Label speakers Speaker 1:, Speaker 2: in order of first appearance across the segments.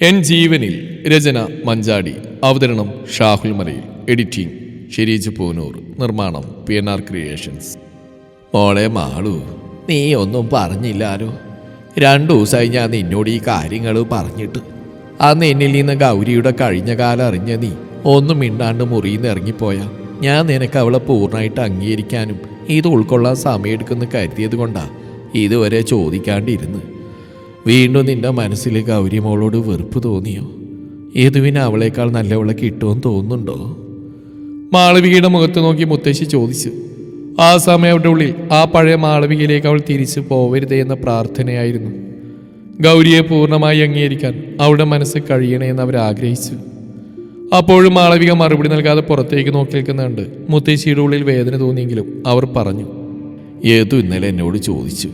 Speaker 1: N ജീവനിൽ രചന മഞ്ചാടി അവതരണം ഷാഹുൽ മലയിൽ എഡിറ്റിംഗ് ഷിരീജ് പൂനൂർ നിർമ്മാണം പി എൻ ആർ ക്രിയേഷൻസ്. മോളെ മാളു നീ ഒന്നും പറഞ്ഞില്ലാലോ രണ്ടു ദിവസമായി ഞാൻ നിന്നോട് ഈ കാര്യങ്ങൾ പറഞ്ഞിട്ട്. അന്ന് എന്നിൽ നിന്ന് ഗൗരിയുടെ കഴിഞ്ഞ കാലം അറിഞ്ഞ നീ. ഒന്നും മിണ്ടാണ്ട് മുറിയിൽ നിന്ന് ഇറങ്ങിപ്പോയാ. ഞാൻ നിനക്ക് അവളെ പൂർണമായിട്ട് അംഗീകരിക്കാനും ഇത് ഉൾക്കൊള്ളാൻ സമയമെടുക്കുമെന്ന് കരുതിയത് കൊണ്ടാ ഇതുവരെ ചോദിക്കാണ്ടിരുന്ന് വീണ്ടും നിന്റെ മനസ്സിൽ ഗൗരി മോളോട് വെറുപ്പ് തോന്നിയോ? യദുവിന് അവളേക്കാൾ നല്ലവളെ കിട്ടുമെന്ന് തോന്നുന്നുണ്ടോ? മാളവികയുടെ മുഖത്ത് നോക്കി മുത്തശ്ശി ചോദിച്ചു. ആ സമയം അവരുടെ ഉള്ളിൽ ആ പഴയ മാളവികയിലേക്ക് അവൾ തിരിച്ചു പോവരുതേ എന്ന പ്രാർത്ഥനയായിരുന്നു. ഗൗരിയെ പൂർണമായി അംഗീകരിക്കാൻ അവളുടെ മനസ്സ് കഴിയണേ എന്ന് അവർ ആഗ്രഹിച്ചു. അപ്പോഴും മാളവിക മറുപടി നൽകാതെ പുറത്തേക്ക് നോക്കി നിൽക്കുന്നുണ്ട്. മുത്തശ്ശിയുടെ ഉള്ളിൽ വേദന തോന്നിയെങ്കിലും അവർ പറഞ്ഞു. ഏതു ഇന്നലെ എന്നോട് ചോദിച്ചു.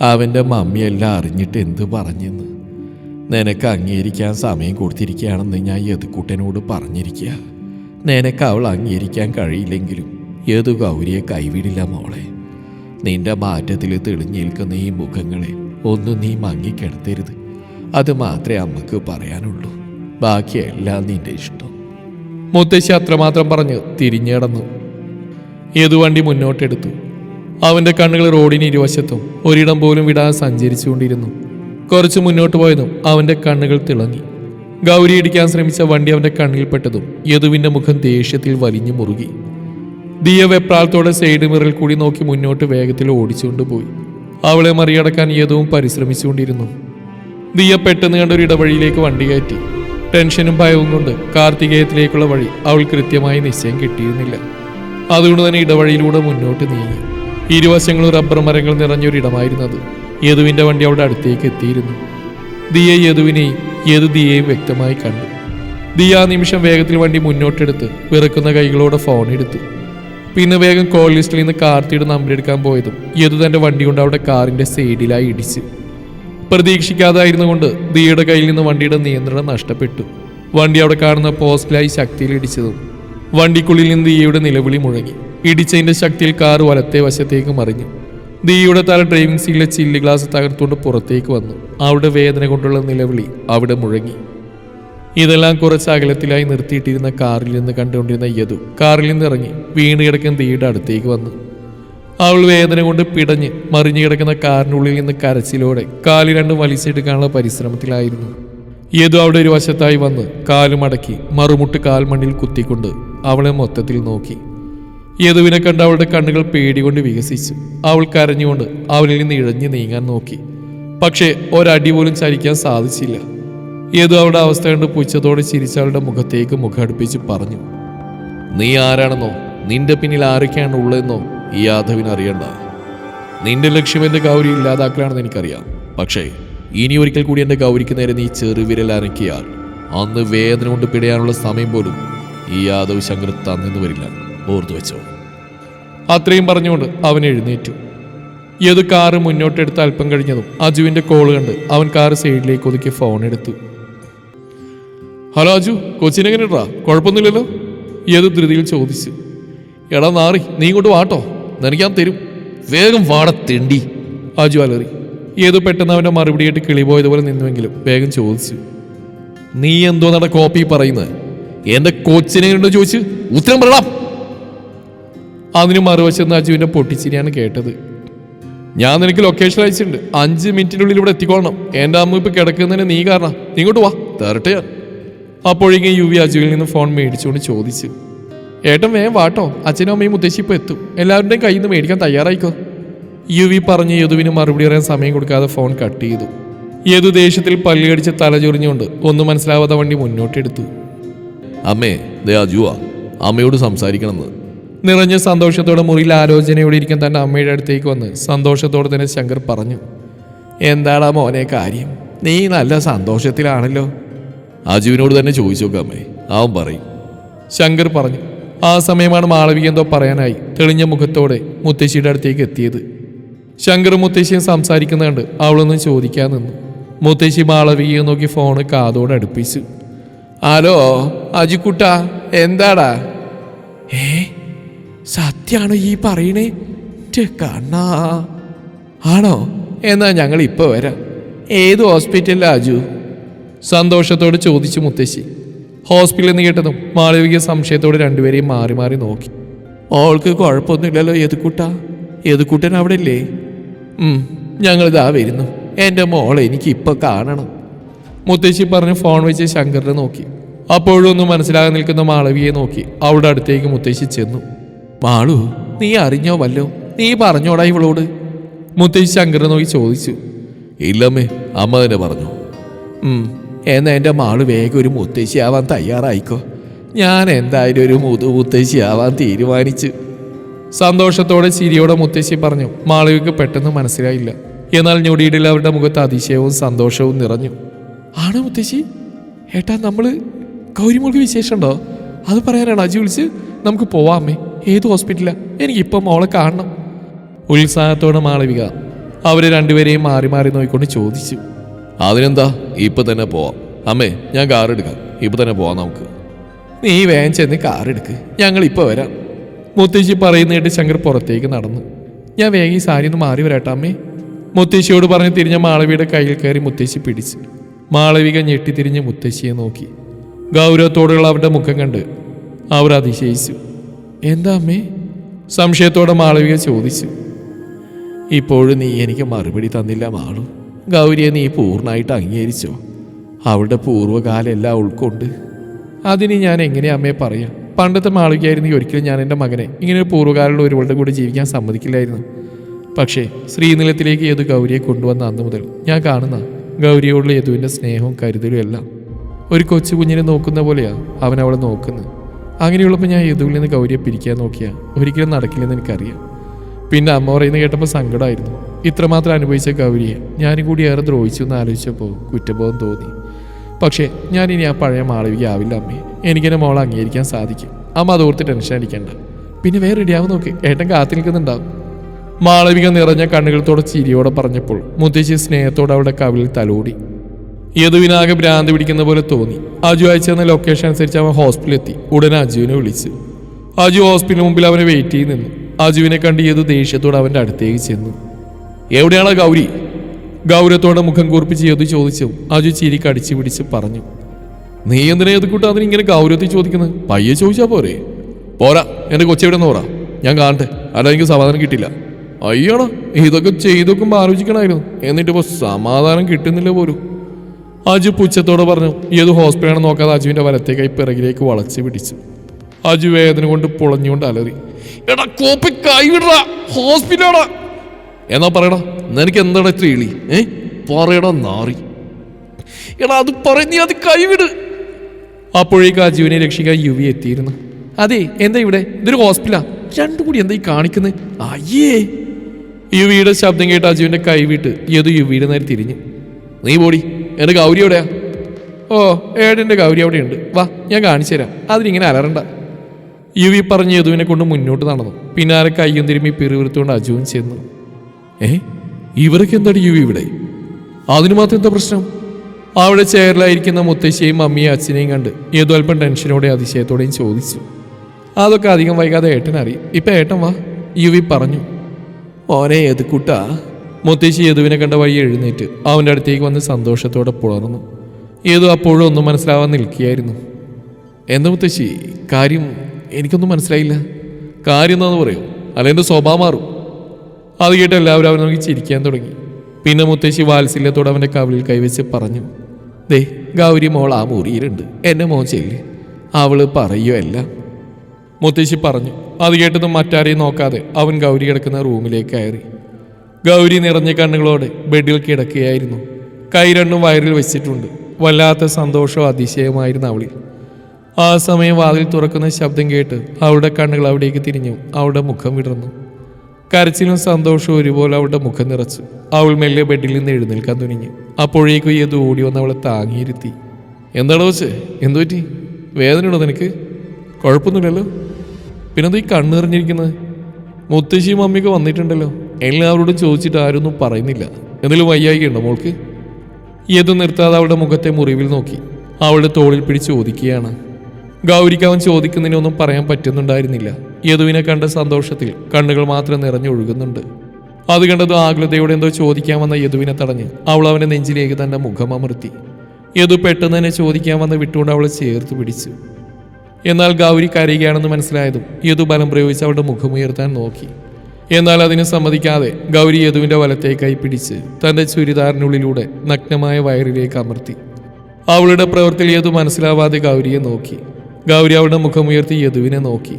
Speaker 1: അവന്റെ മമ്മിയെല്ലാം അറിഞ്ഞിട്ട് എന്ത് പറഞ്ഞെന്ന്. നിനക്ക് അംഗീകരിക്കാൻ സമയം കൊടുത്തിരിക്കുകയാണെന്ന് ഞാൻ യദുക്കുട്ടനോട് പറഞ്ഞിരിക്കുക നിനക്ക് അവൾ അംഗീകരിക്കാൻ കഴിയില്ലെങ്കിലും യദു ഗൗരിയെ കൈവിടില്ല മോളെ. നിന്റെ മാറ്റത്തിൽ തെളിഞ്ഞേൽക്കുന്ന ഈ മുഖങ്ങളെ ഒന്നും നീ മങ്ങിക്കിടത്തരുത്. അത് മാത്രമേ അമ്മയ്ക്ക് പറയാനുള്ളൂ. ബാക്കിയെല്ലാം നിന്റെ ഇഷ്ടം. മുത്തശ്ശി അത്രമാത്രം പറഞ്ഞു തിരിഞ്ഞടന്നു ഏതു വണ്ടി മുന്നോട്ടെടുത്തു. അവന്റെ കണ്ണുകൾ റോഡിന് ഇരുവശത്തും ഒരിടം പോലും വിടാതെ സഞ്ചരിച്ചുകൊണ്ടിരുന്നു. കുറച്ച് മുന്നോട്ട് പോയതും അവന്റെ കണ്ണുകൾ തിളങ്ങി. ഗൗരി ഇടിക്കാൻ ശ്രമിച്ച വണ്ടി അവന്റെ കണ്ണിൽപ്പെട്ടതും യദുവിന്റെ മുഖം ദേഷ്യത്തിൽ വലിഞ്ഞു മുറുകി. ദിയ വെപ്രാളത്തോടെ സൈഡ് മിറിൽ കൂടി നോക്കി മുന്നോട്ട് വേഗത്തിൽ ഓടിച്ചുകൊണ്ടുപോയി അവളെ മറികടക്കാൻ യദുവും പരിശ്രമിച്ചുകൊണ്ടിരുന്നു. ദിയ പെട്ടെന്ന് കണ്ട ഒരു ഇടവഴിയിലേക്ക് വണ്ടി കയറ്റി. ടെൻഷനും ഭയവും കൊണ്ട് കാർത്തികേയത്തിലേക്കുള്ള വഴി അവൾ കൃത്യമായി നിശ്ചയം കിട്ടിയിരുന്നില്ല. അതുകൊണ്ട് തന്നെ ഇടവഴിയിലൂടെ മുന്നോട്ട് നീങ്ങി. ഇരുവശങ്ങളും റബ്ബർ മരങ്ങൾ നിറഞ്ഞൊരിടമായിരുന്നത്. യദുവിന്റെ വണ്ടി അവിടെ അടുത്തേക്ക് എത്തിയിരുന്നു. ദിയ യദുവിനെയും യദു ദിയെയും വ്യക്തമായി കണ്ടു. ദിയ ആ നിമിഷം വേഗത്തിൽ വണ്ടി മുന്നോട്ടെടുത്ത് വിറക്കുന്ന കൈകളോടെ ഫോൺ എടുത്തു. പിന്നെ വേഗം കോൾ ലിസ്റ്റിൽ നിന്ന് കാർത്തിയുടെ നമ്പർ എടുക്കാൻ പോയതും യദു തന്റെ വണ്ടി കൊണ്ട് അവിടെ കാറിന്റെ സൈഡിലായി ഇടിച്ചു. പ്രതീക്ഷിക്കാതായിരുന്നു കൊണ്ട് ദിയയുടെ കയ്യിൽ നിന്ന് വണ്ടിയുടെ നിയന്ത്രണം നഷ്ടപ്പെട്ടു. വണ്ടി അവിടെ കാണുന്ന പോസ്റ്റിലായി ശക്തിയിൽ ഇടിച്ചതും വണ്ടിക്കുള്ളിൽ നിന്ന് ദിയയുടെ നിലവിളി മുഴങ്ങി. ഇടിച്ചതിന്റെ ശക്തിയിൽ കാർ വലത്തെ വശത്തേക്ക് മറിഞ്ഞു. ദീയുടെ തല ഡ്രൈവിംഗ് സീറ്റിലെ ചില്ല് ഗ്ലാസ് തകർത്തുകൊണ്ട് പുറത്തേക്ക് വന്നു. അവിടെ വേദന കൊണ്ടുള്ള നിലവിളി അവിടെ മുഴങ്ങി. ഇതെല്ലാം കുറച്ച് അകലത്തിലായി നിർത്തിയിട്ടിരുന്ന കാറിൽ നിന്ന് കണ്ടുകൊണ്ടിരുന്ന യദു കാറിൽ നിന്ന് ഇറങ്ങി വീണ് കിടക്കുന്ന ദിയുടെ അടുത്തേക്ക് വന്നു. അവൾ വേദന കൊണ്ട് പിടഞ്ഞ് മറിഞ്ഞു കിടക്കുന്ന കാറിനുള്ളിൽ നിന്ന് കരച്ചിലോടെ കാൽ രണ്ടും വലിച്ചെടുക്കാനുള്ള പരിശ്രമത്തിലായിരുന്നു. യദു അവിടെ ഒരു വശത്തായി വന്ന് കാലുമടക്കി മറുമുട്ട് കാൽമണ്ണിൽ കുത്തിക്കൊണ്ട് അവളെ മൊത്തത്തിൽ നോക്കി. യദുവിനെ കണ്ട് അവളുടെ കണ്ണുകൾ പേടികൊണ്ട് വികസിച്ചു. അവൾ കരഞ്ഞുകൊണ്ട് അവനിൽ നിന്ന് ഇഴഞ്ഞു നീങ്ങാൻ നോക്കി. പക്ഷേ ഒരടി പോലും ചലിക്കാൻ സാധിച്ചില്ല. യദു അവളുടെ അവസ്ഥ കണ്ട് പുച്ഛത്തോടെ ചിരിച്ച് അവളുടെ മുഖത്തേക്ക് മുഖടുപ്പിച്ച് പറഞ്ഞു നീ ആരാണെന്നോ? നിന്റെ പിന്നിൽ ആരൊക്കെയാണ് ഉള്ളതെന്നോ ഈ യാദവിന് അറിയണ്ട. നിന്റെ ലക്ഷ്യം എന്റെ ഗൗരി ഇല്ലാതാക്കലാണെന്ന് എനിക്കറിയാം. പക്ഷേ ഇനി ഒരിക്കൽ കൂടി എന്റെ ഗൗരിക്ക് നേരെ നീ ചെറുവിരൽ അനക്കിയാൽ അന്ന് വേദന കൊണ്ട് പിടയാനുള്ള സമയം പോലും ഈ യാദവ് ശങ്കർ തന്നെന്ന് വരില്ല. ഓർത്തു വെച്ചോ. അത്രയും പറഞ്ഞുകൊണ്ട് അവൻ എഴുന്നേറ്റു. ഏത് കാറ് മുന്നോട്ടെടുത്ത് അല്പം കഴിഞ്ഞതും അജുവിന്റെ കോൾ കണ്ട് അവൻ കാറ് സൈഡിലേക്ക് ഒതുക്കി ഫോൺ എടുത്തു. ഹലോ അജു കൊച്ചിനെങ്ങനെയാ കുഴപ്പമൊന്നുമില്ലല്ലോ? ഏത് ധൃതിയിൽ ചോദിച്ചു. എടാ നാറി നീ ഇങ്ങോട്ട് വാട്ടോ. നിനക്ക് ഞാൻ തരും. വേഗം വാട തെണ്ടി. അജു അലറി. ഏത് പെട്ടെന്ന് അവന്റെ മറുപടിയായിട്ട് കിളി പോയതുപോലെ നിന്നുവെങ്കിലും വേഗം ചോദിച്ചു. നീ എന്തോ നട കോപ്പി പറയുന്നത് എന്റെ കൊച്ചിനെ ചോദിച്ചു? ഉത്തരം പറയണം അതിന് മറുവശത്ത് അജുവിന്റെ പൊട്ടിച്ചിരിയാണ് കേട്ടത്. ഞാൻ നിനക്ക് ലൊക്കേഷൻ അയച്ചിട്ടുണ്ട്. അഞ്ച് മിനിറ്റിനുള്ളിൽ ഇവിടെ എത്തിക്കോളണം. എന്റെ അമ്മ ഇപ്പൊ കിടക്കുന്നതിന് നീ കാരണം. ഇങ്ങോട്ട് വാ. തരട്ടെ ഞാൻ. അപ്പോഴേക്കും യു വി അജുവിൽ നിന്ന് ഫോൺ മേടിച്ചുകൊണ്ട് ചോദിച്ചു ഏട്ടൻ വേഗം വാട്ടോ. അച്ഛനും അമ്മയും മുത്തശ്ശി ഇപ്പൊ എത്തും. എല്ലാവരുടെയും കയ്യിൽ നിന്ന് മേടിക്കാൻ തയ്യാറായിക്കോ? യു വി പറഞ്ഞ് യദുവിന് മറുപടി പറയാൻ സമയം കൊടുക്കാതെ ഫോൺ കട്ട് ചെയ്തു. യദു ദേഷ്യത്തിൽ തല ചൊറിഞ്ഞുകൊണ്ട് ഒന്നും മനസ്സിലാവാതെ വണ്ടി മുന്നോട്ടെടുത്തു. അമ്മേ ദേ അജുവാ. അമ്മയോട് സംസാരിക്കണമെന്ന്. നിറഞ്ഞ സന്തോഷത്തോടെ മുറിയിൽ ആലോചനയോടെ ഇരിക്കാൻ തന്റെ അമ്മയുടെ അടുത്തേക്ക് വന്ന് സന്തോഷത്തോടെ തന്നെ ശങ്കർ പറഞ്ഞു എന്താടാ മോനെ കാര്യം? നീ നല്ല സന്തോഷത്തിലാണല്ലോ. അജുവിനോട് തന്നെ ചോദിച്ചു നോക്കാം അമ്മേ. അവൻ പറയും ശങ്കർ പറഞ്ഞു ആ സമയമാണ് മാളവിക എന്തോ പറയാനായി തെളിഞ്ഞ മുഖത്തോടെ മുത്തശ്ശിയുടെ അടുത്തേക്ക് എത്തിയത്. ശങ്കർ മുത്തശ്ശിയും സംസാരിക്കുന്ന കണ്ട് അവളൊന്നും ചോദിക്കാൻ നിന്നു. മുത്തശ്ശി മാളവികയെ നോക്കി ഫോണ് കാതോട് അടുപ്പിച്ചു. ഹലോ അജിക്കുട്ട എന്താടാ? ഏ സത്യാണോ ഈ പറയണേ? കണ്ണാ. ആണോ? എന്നാ ഞങ്ങൾ ഇപ്പൊ വരാം. ഏത് ഹോസ്പിറ്റലിലാ അജു? സന്തോഷത്തോട് ചോദിച്ചു മുത്തശ്ശി. ഹോസ്പിറ്റലിൽ നിന്ന് കേട്ടതും മാളവിക സംശയത്തോട് രണ്ടുപേരെയും മാറി മാറി നോക്കി. ഓൾക്ക് കുഴപ്പമൊന്നുമില്ലല്ലോ എതുക്കുട്ട എതുക്കുട്ടൻ അവിടെ ഇല്ലേ ഞങ്ങളിതാ വരുന്നു. എന്റെ മോളെ എനിക്ക് ഇപ്പൊ കാണണം. മുത്തശ്ശി പറഞ്ഞ് ഫോൺ വെച്ച് ശങ്കറിനെ നോക്കി. അപ്പോഴും ഒന്നും മനസ്സിലാകാൻ നിൽക്കുന്ന മാളവിയെ നോക്കി. അവിടെ അടുത്തേക്ക് മുത്തശ്ശി ചെന്നു. മാളു നീ അറിഞ്ഞോ വല്ലോ? നീ പറഞ്ഞോടാ ഇവളോട്. മുത്തശ്ശി ശങ്കറിനെ നോക്കി ചോദിച്ചു. ഇല്ലമ്മേ അമ്മ തന്നെ പറഞ്ഞു. എന്നാ എന്റെ മാൾ വേഗം ഒരു മുത്തശ്ശിയാവാൻ തയ്യാറായിക്കോ. ഞാൻ എന്തായാലും ഒരു മുതു മുത്തശ്ശിയാവാൻ തീരുമാനിച്ചു. സന്തോഷത്തോടെ ചിരിയോടെ മുത്തശ്ശി പറഞ്ഞു മാളവിക്ക് പെട്ടെന്ന് മനസ്സിലായില്ല. എന്നാൽ ഞൊടിയിടയിൽ അവരുടെ മുഖത്ത് അതിശയവും സന്തോഷവും നിറഞ്ഞു. ആണ് മുത്തശ്ശി? ഏട്ടാ നമ്മൾ ഗൗരിമോൾക്ക് വിശേഷമുണ്ടോ? അത് പറയാനാണ് അജി വിളിച്ച്. നമുക്ക് പോവാമേ ഏത് ഹോസ്പിറ്റലാണ് എനിക്കിപ്പം മോളെ കാണണം. ഉത്സാഹത്തോടെ മാളവിക അവരെ രണ്ടുപേരെയും മാറി മാറി നോക്കിക്കൊണ്ട് ചോദിച്ചു. അതിനെന്താ? ഇപ്പം തന്നെ പോവാം. അമ്മേ ഞാൻ കാർ എടുക്കാം. ഇപ്പം തന്നെ പോവാം നമുക്ക്. നീ വേഗം ചെന്ന് കാർ എടുക്ക്. ഞങ്ങൾ ഇപ്പൊ വരാം. മുത്തശ്ശി പറയുന്നതായിട്ട് ശങ്കർ പുറത്തേക്ക് നടന്നു. ഞാൻ വേഗം ഈ സാരി ഒന്ന് മാറി വരാട്ടെ അമ്മേ. മുത്തശ്ശിയോട് പറഞ്ഞ് തിരിഞ്ഞ മാളവിയുടെ കയ്യിൽ കയറി മുത്തശ്ശി പിടിച്ചു. മാളവിക ഞെട്ടിത്തിരിഞ്ഞ് മുത്തശ്ശിയെ നോക്കി. ഗൗരവത്തോടെയുള്ള അവരുടെ മുഖം കണ്ട് അവർ അതിശയിച്ചു. എന്താ അമ്മേ? സംശയത്തോടെ മാളവിക ചോദിച്ചു. ഇപ്പോഴും നീ എനിക്ക് മറുപടി തന്നില്ല മാളു. ഗൗരിയെ നീ പൂർണമായിട്ട് അംഗീകരിച്ചോ? അവളുടെ പൂർവകാലം എല്ലാം ഉൾക്കൊണ്ട്. അതിന് ഞാൻ എങ്ങനെ അമ്മയെ പറയാം? പണ്ടത്തെ മാളികയായിരുന്നെങ്കിൽ ഒരിക്കലും ഞാൻ എന്റെ മകനെ ഇങ്ങനെ ഒരു പൂർവകാലമുള്ള ഒരുവളുടെ കൂടെ ജീവിക്കാൻ സമ്മതിക്കില്ലായിരുന്നു. പക്ഷേ ശ്രീനിലത്തിലേക്ക് യദു ഗൗരിയെ കൊണ്ടുവന്ന അന്ന് മുതൽ ഞാൻ കാണുന്ന ഗൗരിയോടുള്ള യദുവിന്റെ സ്നേഹവും കരുതലും എല്ലാം ഒരു കൊച്ചു കുഞ്ഞിനെ നോക്കുന്ന പോലെയാണ് അവൻ അവളെ നോക്കുന്നത്. അങ്ങനെയുള്ളപ്പോൾ ഞാൻ യദുവിൽ നിന്ന് ഗൗരിയെ പിരിക്കാൻ നോക്കിയാൽ ഒരിക്കലും നടക്കില്ലെന്ന് എനിക്കറിയാം. പിന്നെ അമ്മ പറയുന്നത് കേട്ടപ്പോൾ സങ്കടമായിരുന്നു ഇത്രമാത്രം അനുഭവിച്ച ഗൗരിയെ ഞാനും കൂടി ഏറെ ദ്രോഹിച്ചു എന്ന് ആലോചിച്ചപ്പോൾ കുറ്റബോധം തോന്നി. പക്ഷേ ഞാൻ ഇനി ആ പഴയ മാളവിക ആവില്ല അമ്മേ. എനിക്കെന്നെ മോളെ അംഗീകരിക്കാൻ സാധിക്കും. അമ്മ അതോർത്ത് ടെൻഷൻ അടിക്കണ്ട. പിന്നെ വേറെ റെഡിയാവും നോക്ക്. ഏട്ടൻ കാത്തു നിൽക്കുന്നുണ്ടാവും. മാളവിക നിറഞ്ഞ കണ്ണുകളത്തോടെ ചിരിയോടെ പറഞ്ഞപ്പോൾ മുത്തശ്ശി സ്നേഹത്തോടെ അവളുടെ കവിളിൽ തലോടി. യദുവിനാകെ ഭ്രാന്ത് പിടിക്കുന്ന പോലെ തോന്നി. അജു അയച്ചെന്ന ലൊക്കേഷൻ അനുസരിച്ച് അവൻ ഹോസ്പിറ്റലിൽ എത്തി. ഉടനെ അജുവിനെ വിളിച്ചു. അജു ഹോസ്പിറ്റലിന് മുമ്പിൽ അവനെ വെയിറ്റ് ചെയ്ത് നിന്നു. അജുവിനെ കണ്ട് യദു ദേഷ്യത്തോടെ അവന്റെ അടുത്തേക്ക് ചെന്നു. എവിടെയാണ് ഗൗരി? ഗൗരവത്തോടെ മുഖം കൂർപ്പിച്ച് യദു ചോദിച്ചു. അജു ചിരി കടിച്ചു പിടിച്ച് പറഞ്ഞു. നീ എന്തിനാ യതുക്കൂട്ട അതിന് ഇങ്ങനെ ഗൗരവത്തിൽ ചോദിക്കുന്നത് പയ്യെ ചോദിച്ചാ പോരെ. പോരാ എന്റെ കൊച്ചെവിടെ നിന്ന് പോരാ ഞാൻ കാണട്ടെ. അല്ല എനിക്ക് സമാധാനം കിട്ടില്ല. അയ്യോടാ ഇതൊക്കെ ചെയ്തു നോക്കുമ്പോൾ ആലോചിക്കണമായിരുന്നു എന്നിട്ടിപ്പോൾ സമാധാനം കിട്ടുന്നില്ല പോലും. അജു പുച്ഛത്തോട് പറഞ്ഞു ഏത് ഹോസ്പിറ്റലാണ് നോക്കാതെ അജുവിന്റെ വലത്തെ കൈ പിറകിലേക്ക് വളച്ച് പിടിച്ചു. അജു വേദന കൊണ്ട് പൊളഞ്ഞുകൊണ്ട് അലറി എടാ കോപ്പി കൈവിട ഹോസ്പിറ്റലാടാ എന്നാ പറയടാ നിനക്ക് എന്താടാ ഇത്ര ഇളി ഏ? പറയടാ നാറി. എടാ അത് പറഞ്ഞ അത് കൈവിട് അപ്പോഴേക്ക് അജുവിനെ രക്ഷിക്കാൻ യുവി എത്തിയിരുന്നു. അതെ എന്താ ഇവിടെ? ഇതൊരു ഹോസ്പിറ്റലാ? രണ്ടും കൂടി എന്താ ഈ കാണിക്കുന്നത് അയ്യേ. യുവിയുടെ ശബ്ദം കേട്ട് അജുവിന്റെ കൈവിട്ട് യദു യുവിയുടെ നേരെ തിരിഞ്ഞു നീ പോടി എന്റെ ഗൗരി എവിടെയാ? ഓ ഏടിന്റെ ഗൗരി അവിടെ ഉണ്ട് വാ ഞാൻ കാണിച്ചു തരാം. അതിനിങ്ങനെ അലറണ്ട. യുവി പറഞ്ഞ് യദുവിനെ കൊണ്ട് മുന്നോട്ട് നടന്നു. പിന്നാലെ കയ്യും തിരുമ്മി പിറുവിരുത്തുകൊണ്ട് അജുവും ചെന്നു. ഏ ഇവരൊക്കെ എന്താണ് യുവി ഇവിടെ? അതിന് മാത്രം എന്താ പ്രശ്നം? അവിടെ ചേരലായിരിക്കുന്ന മുത്തശ്ശിയും മമ്മിയും അച്ഛനെയും കണ്ട് ഏതോ അല്പം ടെൻഷനോടെയും അതിശയത്തോടെയും ചോദിച്ചു. അതൊക്കെ അധികം വൈകാതെ ഏട്ടൻ അറിയും ഇപ്പൊ ഏട്ടൻ വാ. യുവി പറഞ്ഞു. മോനെ എതുക്കുട്ടാ മുത്തശ്ശി യദുവിനെ കണ്ട വഴി എഴുന്നേറ്റ് അവന്റെ അടുത്തേക്ക് വന്ന് സന്തോഷത്തോടെ പുളർന്നു ഏതു അപ്പോഴും ഒന്നും മനസ്സിലാവാൻ നിൽക്കുകയായിരുന്നു. എന്താ മുത്തശ്ശി? കാര്യം എനിക്കൊന്നും മനസ്സിലായില്ല. കാര്യം എന്നാന്ന് പറയോ. അല്ല എന്റെ സ്വഭാവം മാറും. അത് കേട്ട് എല്ലാവരും അവനെ നോക്കി ചിരിക്കാൻ തുടങ്ങി. പിന്നെ മുത്തശ്ശി വാത്സല്യത്തോടെ അവന്റെ കവിളിൽ കൈവച്ച് പറഞ്ഞു. ദേ ഗൗരി മോൾ ആ മുറിയിലുണ്ട്. എന്നെ മോൻ ചെല്ല്. അവൾ പറയോ എല്ലാം. മുത്തശ്ശി പറഞ്ഞു. അത് കേട്ടതും മറ്റാരെയും നോക്കാതെ അവൻ ഗൗരി കിടക്കുന്ന റൂമിലേക്ക് കയറി. ഗൗരി നിറഞ്ഞ കണ്ണുകളോടെ ബെഡിൽ കിടക്കുകയായിരുന്നു. കൈരണ്ണും വയറിൽ വെച്ചിട്ടുണ്ട്. വല്ലാത്ത സന്തോഷവും അതിശയമായിരുന്നു അവളിൽ. ആ സമയം വാതിൽ തുറക്കുന്ന ശബ്ദം കേട്ട് അവളുടെ കണ്ണുകൾ അവിടേക്ക് തിരിഞ്ഞു. അവളുടെ മുഖം വിടർന്നു. കരച്ചിലും സന്തോഷവും ഒരുപോലെ അവളുടെ മുഖം നിറച്ചു. അവൾ മെല്ലെ ബെഡിൽ നിന്ന് എഴുന്നേൽക്കാൻ തുനിഞ്ഞു. അപ്പോഴേക്കും ഏത് ഓടി വന്ന് അവളെ താങ്ങിയിരുത്തി. എന്താണ് വെച്ച് എന്തു പറ്റി? വേദനയുണ്ടോ നിനക്ക്? കുഴപ്പമൊന്നുമില്ലല്ലോ. പിന്നെന്താ ഈ കണ്ണ് നിറഞ്ഞിരിക്കുന്നത്? മുത്തശ്ശിയും മമ്മിയൊക്കെ വന്നിട്ടുണ്ടല്ലോ. എല്ലാവരോടും ചോദിച്ചിട്ട് ആരൊന്നും പറയുന്നില്ല. എന്നാലും വയ്യായികയുണ്ടോ മോൾക്ക്? യദു നിർത്താതെ അവളുടെ മുഖത്തെ മുറിവിൽ നോക്കി. അവളുടെ തോളിൽ പിടിച്ച് ചോദിക്കുകയാണ്. ഗൗരിക്ക് അവൻ ചോദിക്കുന്നതിനൊന്നും പറയാൻ പറ്റുന്നുണ്ടായിരുന്നില്ല. യദുവിനെ കണ്ട സന്തോഷത്തിൽ കണ്ണുകൾ മാത്രം നിറഞ്ഞൊഴുകുന്നുണ്ട്. അത് കണ്ടത് ആകുലതയോടെ എന്തോ ചോദിക്കാൻ വന്ന യദുവിനെ തടഞ്ഞ് അവൾ അവന്റെ നെഞ്ചിലേക്ക് തന്റെ മുഖം അമർത്തി.
Speaker 2: യദു പെട്ടെന്ന് തന്നെ ചോദിക്കാൻ വന്ന് വിട്ടുകൊണ്ട് അവളെ ചേർത്ത് പിടിച്ചു. എന്നാൽ ഗൗരി കരയുകയാണെന്ന് മനസ്സിലായതും യദു ബലം പ്രയോഗിച്ച് അവളുടെ മുഖമുയർത്താൻ നോക്കി. എന്നാൽ അതിനെ സമ്മതിക്കാതെ ഗൗരി യദുവിന്റെ വലത്തേക്കായി പിടിച്ച് തന്റെ ചുരിദാറിനുള്ളിലൂടെ നഗ്നമായ വയറിലേക്ക് അമർത്തി. അവളുടെ പ്രവൃത്തിയിൽ യദു മനസ്സിലാവാതെ ഗൗരിയെ നോക്കി. ഗൗരി അവളുടെ മുഖമുയർത്തി യദുവിനെ നോക്കി.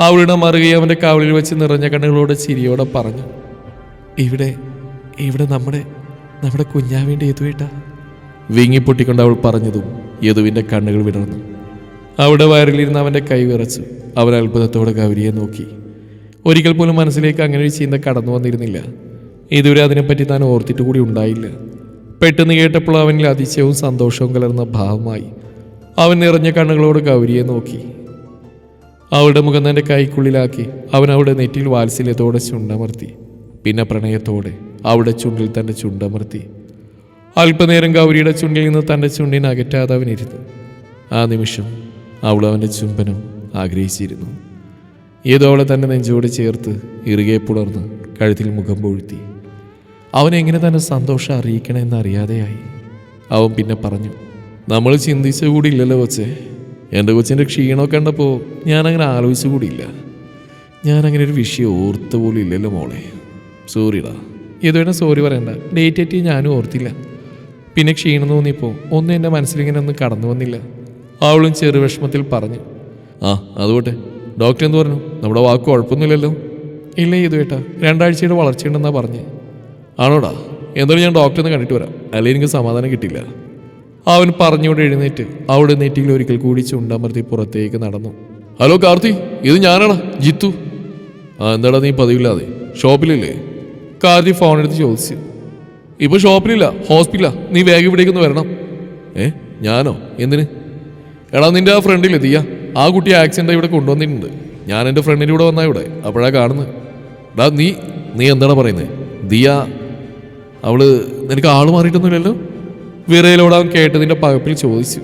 Speaker 2: അവളുടെ മറുകയെ അവന്റെ കവളിൽ വെച്ച് നിറഞ്ഞ കണ്ണുകളോട് ചിരിയോടെ പറഞ്ഞു ഇവിടെ ഇവിടെ നമ്മുടെ നമ്മുടെ കുഞ്ഞാവിന്റെ യദുവേട്ട വീങ്ങിപ്പൊട്ടിക്കൊണ്ട് അവൾ പറഞ്ഞതും യദുവിന്റെ കണ്ണുകൾ വിടർന്നു. അവിടെ വയറിലിരുന്ന് അവന്റെ കൈ വിറച്ചു. അവൻ അത്ഭുതത്തോടെ ഗൗരിയെ നോക്കി. ഒരിക്കൽ പോലും മനസ്സിലേക്ക് അങ്ങനെ ഒരു ചിന്ത കടന്നു വന്നിരുന്നില്ല. ഇതുവരെ അതിനെപ്പറ്റി താൻ ഓർത്തിട്ട് കൂടി ഉണ്ടായില്ല. പെട്ടെന്ന് കേട്ടപ്പോൾ അവനിൽ അതിശയവും സന്തോഷവും കലർന്ന ഭാവമായി. അവൻ നിറഞ്ഞ കണ്ണുകളോട് ഗൗരിയെ നോക്കി. അവളുടെ മുഖം തന്റെ കൈക്കുള്ളിലാക്കി അവൻ അവളുടെ നെറ്റിയിൽ വാത്സല്യത്തോടെ ചുണ്ടമർത്തി. പിന്നെ പ്രണയത്തോടെ അവളുടെ ചുണ്ടിൽ തന്റെ ചുണ്ടമർത്തി. അല്പനേരം ഗൗരിയുടെ ചുണ്ടിൽ നിന്ന് തന്റെ ചുണ്ടിനകറ്റാതെ അവനിരുന്നു ആ നിമിഷം അവൾ അവന്റെ ചുംബനം ആഗ്രഹിച്ചിരുന്നു. ഏതോ തന്നെ നെഞ്ചോട് ചേർത്ത് ഇറുകെ പുലർന്ന് കഴുത്തിൽ മുഖം പൊഴുത്തി. അവനെങ്ങനെ തന്നെ സന്തോഷം അറിയിക്കണമെന്ന് അറിയാതെയായി അവൻ പിന്നെ പറഞ്ഞു നമ്മൾ ചിന്തിച്ച കൂടി ഇല്ലല്ലോ കൊച്ചേ. എന്റെ കൊച്ചിന്റെ ക്ഷീണമൊക്കെ കണ്ടപ്പോൾ ഞാനങ്ങനെ ആലോചിച്ചു കൂടിയില്ല ഞാനങ്ങനെ ഒരു വിഷയം ഓർത്ത പോലും ഇല്ലല്ലോ മോളെ. സോറിടാ ഇതുവരെ സോറി പറയണ്ട. ഡേറ്റ് ആയിട്ട് ഞാനും ഓർത്തില്ല. പിന്നെ ക്ഷീണം തോന്നിയപ്പോൾ ഒന്നും എന്റെ മനസ്സിലിങ്ങനെ ഒന്നും കടന്നു വന്നില്ല. അവളും ചെറു വിഷമത്തിൽ പറഞ്ഞു ആ അതുകൊട്ടെ ഡോക്ടർ എന്ത് പറഞ്ഞു? നമ്മുടെ വാക്ക് കുഴപ്പമൊന്നുമില്ലല്ലോ. ഇല്ല ഇത് ഏട്ടാ രണ്ടാഴ്ചയുടെ വളർച്ചയുണ്ടെന്നാ പറഞ്ഞ്. ആണോടാ? എന്തായാലും ഞാൻ ഡോക്ടറിനെ കണ്ടിട്ട് വരാം. അല്ലെങ്കിൽ എനിക്ക് സമാധാനം കിട്ടില്ല അവൻ പറഞ്ഞുകൊണ്ട് എഴുന്നേറ്റ് അവിടെ നെറ്റിയിൽ ഒരിക്കൽ കൂടി ചുണ്ടമർത്തി പുറത്തേക്ക് നടന്നു. ഹലോ കാർത്തി ഇത് ഞാനാണ് ജിത്തു. ആ എന്താടാ നീ പതിവില്ലാതെ? ഷോപ്പിലില്ലേ? കാർത്തി ഫോൺ എടുത്ത് ചോദിച്ചു. ഇപ്പൊ ഷോപ്പിലില്ല ഹോസ്പിറ്റലാ നീ വേഗം ഇവിടേക്കൊന്ന് വരണം. ഏ ഞാനോ? എന്തിന്? എടാ നിന്റെ ആ ഫ്രണ്ടില്ലേ ദിയ? ആ കുട്ടി ആക്സിഡന്റ് ഇവിടെ കൊണ്ടുവന്നിട്ടുണ്ട്. ഞാൻ എന്റെ ഫ്രണ്ടിന്റെ കൂടെ വന്നാ ഇവിടെ. അപ്പോഴാ കാണുന്നത്. ഡാ നീ നീ എന്താണ് പറയുന്നത് ദിയ അവൾ നിനക്ക് ആൾ മാറിയിട്ടൊന്നുമില്ലല്ലോ? വിറയിലോട് അവൻ കേട്ടതിന്റെ പകപ്പിൽ ചോദിച്ചു.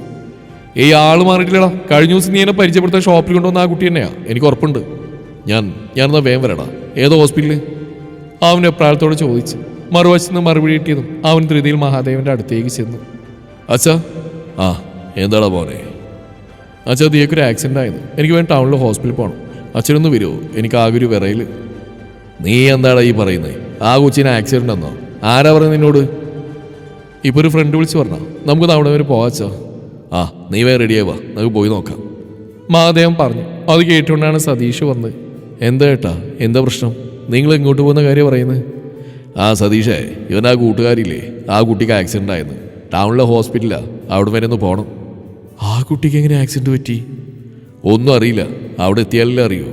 Speaker 2: ഏയ് ആൾ മാറിയിട്ടില്ലടാ. കഴിഞ്ഞ ദിവസം നീ എന്നെ പരിചയപ്പെടുത്താൻ ഷോപ്പിൽ കൊണ്ടുവന്ന ആ കുട്ടി തന്നെയാ. എനിക്ക് ഉറപ്പുണ്ട്. ഞാൻ ഞാൻ ഞാനെന്നാ വേഗം വരടാ ഏതോ ഹോസ്പിറ്റലിൽ അവൻ അപ്രായത്തോട് ചോദിച്ചു. മറുവശത്ത് നിന്ന് മറുപടി കിട്ടിയതും അവൻ ധൃതിയിൽ മഹാദേവന്റെ അടുത്തേക്ക് ചെന്നു. അച്ഛാ ആ എന്താടാ പോനെ അച്ഛാ ദിയക്കൊരു ആക്സിഡന്റ് ആയിരുന്നു. എനിക്ക് വേണ്ടി ടൗണിലെ ഹോസ്പിറ്റലിൽ പോകണം അച്ഛനൊന്ന് വരുമോ എനിക്ക് ആകെ ഒരു വിറയിൽ നീ എന്താടാ ഈ പറയുന്നത് ആ കൊച്ചിന് ആക്സിഡന്റ് എന്നോ ആരാ പറയുന്നത് നിന്നോട്? ഇപ്പോൾ ഒരു ഫ്രണ്ട് വിളിച്ച് പറഞ്ഞ? നമുക്ക് തവണ വരെ പോവാച്ചോ ആ നീ വേറെ റെഡിയാവാ നമുക്ക് പോയി നോക്കാം. മഹാദേവൻ പറഞ്ഞു. അത് കേട്ടുകൊണ്ടാണ് സതീഷ് വന്നത്. എന്താ ഏട്ടാ? എന്താ പ്രശ്നം? നിങ്ങൾ ഇങ്ങോട്ട് പോകുന്ന കാര്യം പറയുന്നത് ആ സതീഷേ ഇവൻ ആ കൂട്ടുകാരില്ലേ ആ കുട്ടിക്ക് ആക്സിഡന്റ് ആയിരുന്നു ടൗണിലെ ഹോസ്പിറ്റലാണ് അവിടെ വരെ ഒന്ന് പോകണം ആ കുട്ടിക്ക് എങ്ങനെ ആക്സിഡന്റ് പറ്റി? ഒന്നും അറിയില്ല. അവിടെ എത്തിയാലല്ലേ അറിയൂ.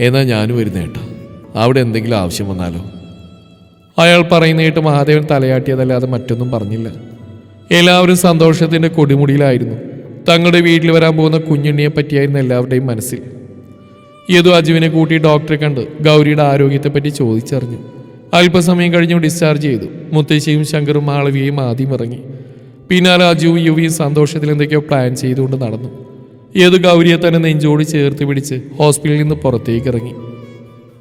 Speaker 2: എന്നാൽ ഞാനും വരുന്ന ഏട്ടാ. അവിടെ എന്തെങ്കിലും ആവശ്യം വന്നാലോ? അയാൾ പറയുന്ന കേട്ട് മഹാദേവൻ തലയാട്ടിയതല്ലാതെ മറ്റൊന്നും പറഞ്ഞില്ല. എല്ലാവരും സന്തോഷത്തിന്റെ കൊടിമുടിയിലായിരുന്നു. തങ്ങളുടെ വീട്ടിൽ വരാൻ പോകുന്ന കുഞ്ഞുണ്ണിയെ പറ്റിയായിരുന്നു എല്ലാവരുടെയും മനസ്സിൽ. യദു അജുവിനെ കൂട്ടി ഡോക്ടറെ കണ്ട് ഗൗരിയുടെ ആരോഗ്യത്തെ പറ്റി ചോദിച്ചറിഞ്ഞു. അല്പസമയം കഴിഞ്ഞു ഡിസ്ചാർജ് ചെയ്തു. മുത്തശ്ശിയും ശങ്കറും മാളവിയയും ആദ്യം ഇറങ്ങി. പിന്നാലെ അജുവും യുവിയും സന്തോഷത്തിൽ എന്തൊക്കെയോ പ്ലാൻ ചെയ്തുകൊണ്ട് നടന്നു. ഏത് ഗൗരിയെ തന്നെ നെഞ്ചോട് ചേർത്ത് പിടിച്ച് ഹോസ്പിറ്റലിൽ നിന്ന് പുറത്തേക്ക് ഇറങ്ങി.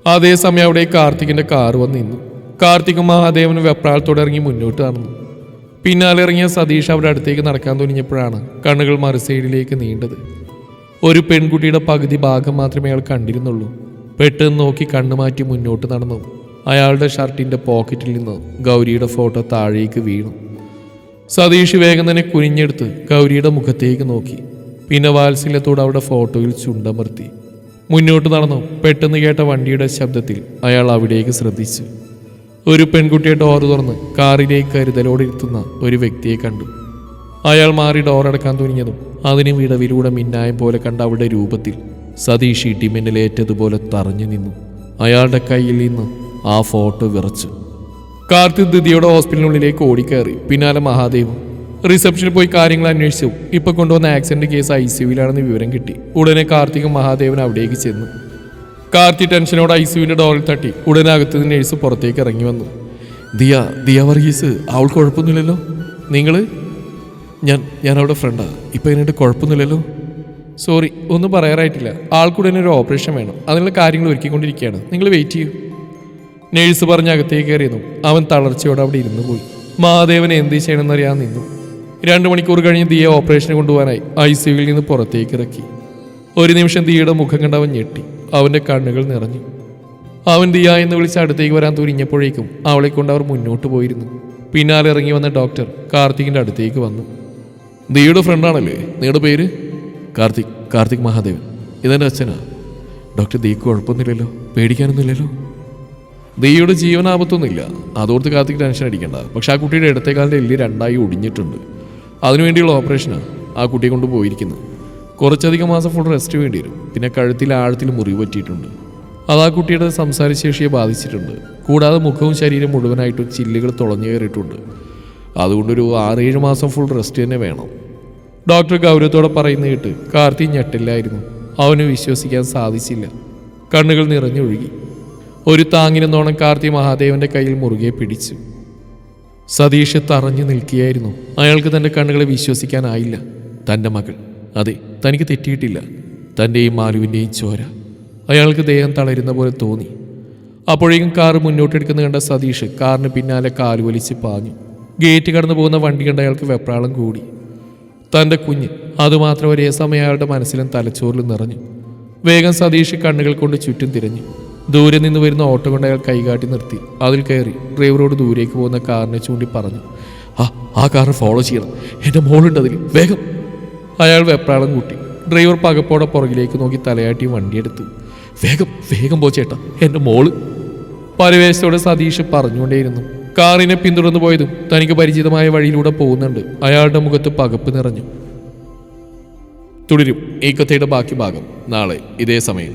Speaker 2: അതേസമയം അവിടെ കാർത്തികിന്റെ കാർ വന്ന് നിന്നു. കാർത്തിക് മഹാദേവൻ വെപ്രാളത്തോടെ ഇറങ്ങി മുന്നോട്ട് നടന്നു. പിന്നാലെ ഇറങ്ങിയ സതീഷ് അവരുടെ അടുത്തേക്ക് നടക്കാൻ തുടങ്ങിയപ്പോഴാണ് കണ്ണുകൾ മറു സൈഡിലേക്ക് നീണ്ടത്. ഒരു പെൺകുട്ടിയുടെ പകുതി ഭാഗം മാത്രമേ അയാൾ കണ്ടിരുന്നുള്ളൂ. പെട്ടെന്ന് നോക്കി കണ്ണുമാറ്റി മുന്നോട്ട് നടന്നു. അയാളുടെ ഷർട്ടിന്റെ പോക്കറ്റിൽ നിന്ന് ഗൗരിയുടെ ഫോട്ടോ താഴേക്ക് വീണു. സതീഷ് വേഗം തന്നെ കുനിഞ്ഞെടുത്ത് ഗൗരിയുടെ മുഖത്തേക്ക് നോക്കി. പിന്നെ വാത്സല്യത്തോട് അവിടെ ഫോട്ടോയിൽ ചുണ്ടമർത്തി. മുന്നോട്ട് നടന്നു പെട്ടെന്ന് കേട്ട വണ്ടിയുടെ ശബ്ദത്തിൽ അയാൾ അവിടേക്ക് ശ്രദ്ധിച്ചു. ഒരു പെൺകുട്ടിയെ ഡോർ തുറന്ന് കാറിലേക്ക് കരുതലോടെ ഇരുത്തുന്ന ഒരു വ്യക്തിയെ കണ്ടു. അയാൾ മാറി ഡോർ അടക്കാൻ തുനിഞ്ഞതും അതിന് വിടവിലൂടെ മിന്നായം പോലെ കണ്ട അവളുടെ രൂപത്തിൽ സതീഷ് ഇടിമിന്നലേറ്റതുപോലെ തറഞ്ഞു നിന്നു. അയാളുടെ കയ്യിൽ നിന്ന് ആ ഫോട്ടോ വിറച്ചു. കാർത്തിക് ദിദിയുടെ ഹോസ്പിറ്റലിനുള്ളിലേക്ക് ഓടിക്കയറി. പിന്നാലെ മഹാദേവ്. റിസപ്ഷനിൽ പോയി കാര്യങ്ങൾ അന്വേഷിച്ചു. ഇപ്പൊ കൊണ്ടുവന്ന ആക്സിഡന്റ് കേസ് ഐ സിയുവിലാണെന്ന് വിവരം കിട്ടി. ഉടനെ കാർത്തികും മഹാദേവൻ അവിടേക്ക് ചെന്നു. കാർത്തി ടെൻഷനോട് ഐ സിയുവിന്റെ ഡോറിൽ തട്ടി. ഉടനെ അകത്ത് നേഴ്സ് പുറത്തേക്ക് ഇറങ്ങി വന്നു. ദിയ ദിയ വർഗീസ് അവൾ കുഴപ്പമൊന്നുമില്ലല്ലോ? നിങ്ങൾ ഞാൻ ഞാൻ അവളുടെ ഫ്രണ്ടാ ഇപ്പൊ എന്നിട്ട് കുഴപ്പമൊന്നുമില്ലല്ലോ? സോറി ഒന്നും പറയാറായിട്ടില്ല. ആൾക്കൂടെ ഒരു ഓപ്പറേഷൻ വേണം. അതിനുള്ള കാര്യങ്ങൾ ഒരുക്കിക്കൊണ്ടിരിക്കുകയാണ്. നിങ്ങൾ വെയിറ്റ് ചെയ്യൂ. നേഴ്സ് പറഞ്ഞ് അകത്തേക്ക് കയറിയതും അവൻ തളർച്ചയോടെ അവിടെ ഇരുന്നു പോയി. മഹാദേവൻ എന്ത് ചെയ്യണമെന്നറിയാൻ നിന്നു. രണ്ട് മണിക്കൂർ കഴിഞ്ഞ് ദിയെ ഓപ്പറേഷന് കൊണ്ടുപോകാനായി ഐ സിയുവിൽ നിന്ന് പുറത്തേക്ക് ഇറക്കി. ഒരു നിമിഷം ദിയയുടെ മുഖം കണ്ട് അവൻ ഞെട്ടി. അവന്റെ കണ്ണുകൾ നിറഞ്ഞു. അവൻ ദിയ എന്ന് വിളിച്ച് അടുത്തേക്ക് വരാൻ തുരിഞ്ഞപ്പോഴേക്കും അവളെ കൊണ്ട് അവർ മുന്നോട്ട് പോയിരുന്നു. പിന്നാലെ ഇറങ്ങി വന്ന ഡോക്ടർ കാർത്തികിന്റെ അടുത്തേക്ക് വന്നു.
Speaker 1: ദിയുടെ ഫ്രണ്ടാണല്ലേ നിങ്ങളുടെ പേര്? കാർത്തിക് കാർത്തിക് മഹാദേവൻ. ഇതെന്റെ അച്ഛനാ. ഡോക്ടർ ദിക്ക് കുഴപ്പമൊന്നുമില്ലല്ലോ? പേടിക്കാനൊന്നുമില്ലല്ലോ? ദിയുടെ ജീവനാപത്തൊന്നുമില്ല. അതോർത്ത് കാർത്തിക് ടെൻഷൻ അടിക്കേണ്ട. പക്ഷെ ആ കുട്ടിയുടെ ഇടത്തേക്കാലിന്റെ എല്ലി രണ്ടായി ഒടിഞ്ഞിട്ടുണ്ട്. അതിനുവേണ്ടിയുള്ള ഓപ്പറേഷനാണ് ആ കുട്ടിയെ കൊണ്ട് പോയിരിക്കുന്നത്. കുറച്ചധികം മാസം ഫുൾ റെസ്റ്റ് വേണ്ടി വരും. പിന്നെ കഴുത്തിൽ ആഴത്തിൽ മുറിവ് പറ്റിയിട്ടുണ്ട്. അത് ആ കുട്ടിയുടെ സംസാരശേഷിയെ ബാധിച്ചിട്ടുണ്ട്. കൂടാതെ മുഖവും ശരീരം മുഴുവനായിട്ടും ചില്ലുകൾ തുളഞ്ഞു കയറിയിട്ടുണ്ട്. അതുകൊണ്ടൊരു ആറേഴ് മാസം ഫുൾ റെസ്റ്റ് തന്നെ വേണം.
Speaker 2: ഡോക്ടർ ഗൗരവത്തോടെ പറയുന്ന കേട്ട് കാർത്തി ഞെട്ടില്ലായിരുന്നു. അവന് വിശ്വസിക്കാൻ സാധിച്ചില്ല. കണ്ണുകൾ നിറഞ്ഞൊഴുകി. ഒരു താങ്ങിനെന്നോണം കാർത്തി മഹാദേവന്റെ കയ്യിൽ മുറുകെ പിടിച്ചു. സതീഷ് തറഞ്ഞു നിൽക്കുകയായിരുന്നു. അയാൾക്ക് തന്റെ കണ്ണുകളെ വിശ്വസിക്കാനായില്ല. തന്റെ മകൾ. അതെ തനിക്ക് തെറ്റിയിട്ടില്ല. തന്റെയും മാലുവിന്റെയും ചോര. അയാൾക്ക് ദേഹം തളരുന്ന പോലെ തോന്നി. അപ്പോഴേക്കും കാർ മുന്നോട്ടെടുക്കുന്ന കണ്ട സതീഷ് കാറിന് പിന്നാലെ കാലുവലിച്ച് പാഞ്ഞു. ഗേറ്റ് കടന്നു പോകുന്ന വണ്ടി കണ്ട അയാൾക്ക് വെപ്രാളം കൂടി. തന്റെ കുഞ്ഞ് അതുമാത്രം ഒരേ സമയം അയാളുടെ മനസ്സിലും തലച്ചോറിലും നിറഞ്ഞു. വേഗം സതീഷ് കണ്ണുകൾ കൊണ്ട് ചുറ്റും തിരഞ്ഞു. ദൂരെ നിന്ന് വരുന്ന ഓട്ടോ കൊണ്ട് അയാൾ കൈകാട്ടി നിർത്തി. അതിൽ കയറി ഡ്രൈവറോട് ദൂരേക്ക് പോകുന്ന കാറിനെ ചൂണ്ടി പറഞ്ഞു
Speaker 1: ആ ആ കാറ് ഫോളോ ചെയ്യണം. എന്റെ മോളുണ്ട് അതിൽ വേഗം.
Speaker 2: അയാൾ വെപ്രാളം കൂട്ടി. ഡ്രൈവർ പകപ്പോടെ പുറകിലേക്ക് നോക്കി തലയാട്ടി വണ്ടിയെടുത്തു
Speaker 1: വേഗം വേഗം പോ ചേട്ടാ. എന്റെ മോൾ.
Speaker 2: പരിവേശത്തോടെ സതീഷ് പറഞ്ഞുകൊണ്ടേയിരുന്നു. കാറിനെ പിന്തുടർന്നു പോയതും തനിക്ക് പരിചിതമായ വഴിയിലൂടെ പോകുന്നുണ്ട്. അയാളുടെ മുഖത്ത് പകപ്പ് നിറഞ്ഞു.
Speaker 1: തുടരും. ഈ കഥയുടെ ബാക്കി ഭാഗം നാളെ ഇതേ സമയം.